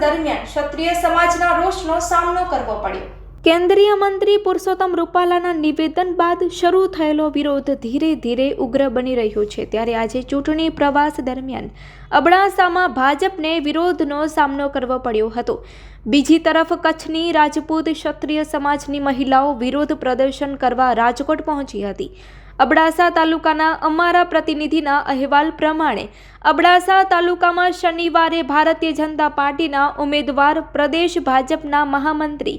દરમિયાન ક્ષત્રિય સમાજના રોષનો સામનો કરવો પડ્યો. કેન્દ્રીય મંત્રી પુરુષોત્તમ રૂપાલાના નિવેદન બાદ શરૂ થયેલો વિરોધ ધીરે ધીરે ઉગ્ર બની રહ્યો છે. ત્યારે આજે ચૂંટણી પ્રવાસ દરમિયાન અબડાસામાં ભાજપને વિરોધનો સામનો કરવો પડ્યો હતો. બીજી તરફ કચ્છની રાજપૂત ક્ષત્રિય સમાજની મહિલાઓ વિરોધ પ્રદર્શન કરવા રાજકોટ પહોંચી હતી. અબડાસા તાલુકાના અમારા પ્રતિનિધિના અહેવાલ પ્રમાણે અબડાસા તાલુકામાં શનિવારે ભારતીય જનતા પાર્ટીના ઉમેદવાર પ્રદેશ ભાજપના મહામંત્રી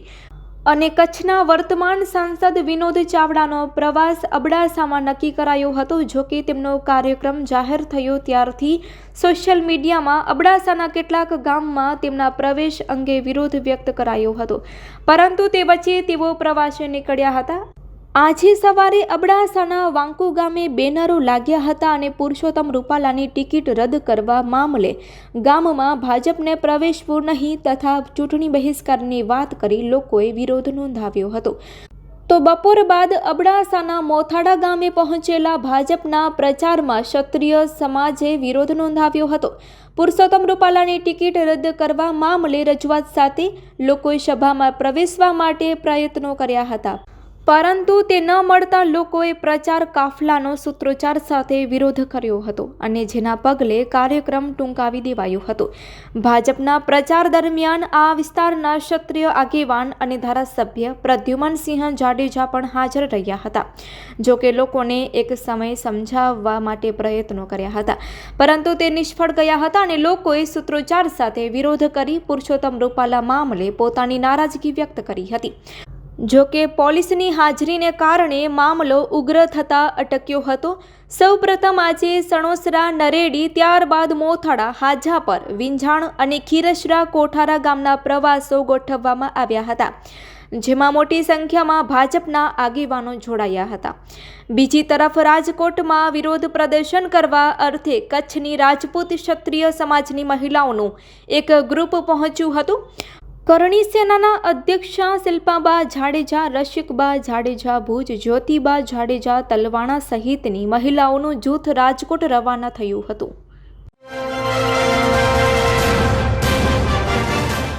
અને કચ્છના વર્તમાન સાંસદ વિનોદ ચાવડાનો પ્રવાસ અબડાસામાં નક્કી કરાયો હતો, જો કે તેમનો કાર્યક્રમ જાહેર થયો ત્યારથી સોશિયલ મીડિયામાં અબડાસાના કેટલાક ગામમાં તેમના પ્રવેશ અંગે વિરોધ વ્યક્ત કરાયો હતો. પરંતુ તે વચ્ચે તેઓ પ્રવાસે નીકળ્યા હતા. આજે સવારે અબડાસાના વાંકુ ગામે બેનરો લાગ્યા હતા અને પુરુષોત્તમ રૂપાલાની ટિકિટ રદ કરવા મામલે ગામમાં ભાજપને પ્રવેશવું નહીં તથા ચૂંટણી બહિષ્કારની વાત કરી લોકોએ વિરોધ નોંધાવ્યો હતો. તો બપોર બાદ અબડાસાના મોથાડા ગામે પહોંચેલા ભાજપના પ્રચારમાં ક્ષત્રિય સમાજે વિરોધ નોંધાવ્યો હતો. પુરુષોત્તમ રૂપાલાની ટિકિટ રદ કરવા મામલે રજૂઆત સાથે લોકોએ સભામાં પ્રવેશવા માટે પ્રયત્નો કર્યા હતા. પરંતુ તે ન મળતા લોકોએ પ્રચાર કાફલાનો સૂત્રોચ્ચાર સાથે વિરોધ કર્યો હતો અને જેના પગલે કાર્યક્રમ ટૂંકાવી દેવાયો હતો. ભાજપના પ્રચાર દરમિયાન આ વિસ્તારના ક્ષત્રિય આગેવાન અને ધારાસભ્ય પ્રદ્યુમનસિંહ જાડેજા પણ હાજર રહ્યા હતા. જો કે લોકોને એક સમય સમજાવવા માટે પ્રયત્નો કર્યા હતા. પરંતુ તે નિષ્ફળ ગયા હતા અને લોકોએ સૂત્રોચ્ચાર સાથે વિરોધ કરી પુરુષોત્તમ રૂપાલા મામલે પોતાની નારાજગી વ્યક્ત કરી હતી. જો કે પોલીસની હાજરીને કારણે મામલો ઉગ્ર થતા અટક્યો હતો. સૌપ્રથમ આજે સણોસરા નરેડી, ત્યારબાદ મોથાડા હાજાપર વિંજાણ અને ખીરસરા કોઠારા ગામના પ્રવાસો ગોઠવવામાં આવ્યા હતા, જેમાં મોટી સંખ્યામાં ભાજપના આગેવાનો જોડાયા હતા. બીજી તરફ રાજકોટમાં વિરોધ પ્રદર્શન કરવા અર્થે કચ્છની રાજપૂત ક્ષત્રિય સમાજની મહિલાઓનું એક ગ્રુપ પહોંચ્યું હતું. કરણી સેનાના અધ્યક્ષા શિલ્પાબા જાડેજા રશિકબા જાડેજા, ભુજ જ્યોતિબા જાડેજા, તલવાણા સહિતની મહિલાઓનું જૂથ રાજકોટ રવાના થયું હતું.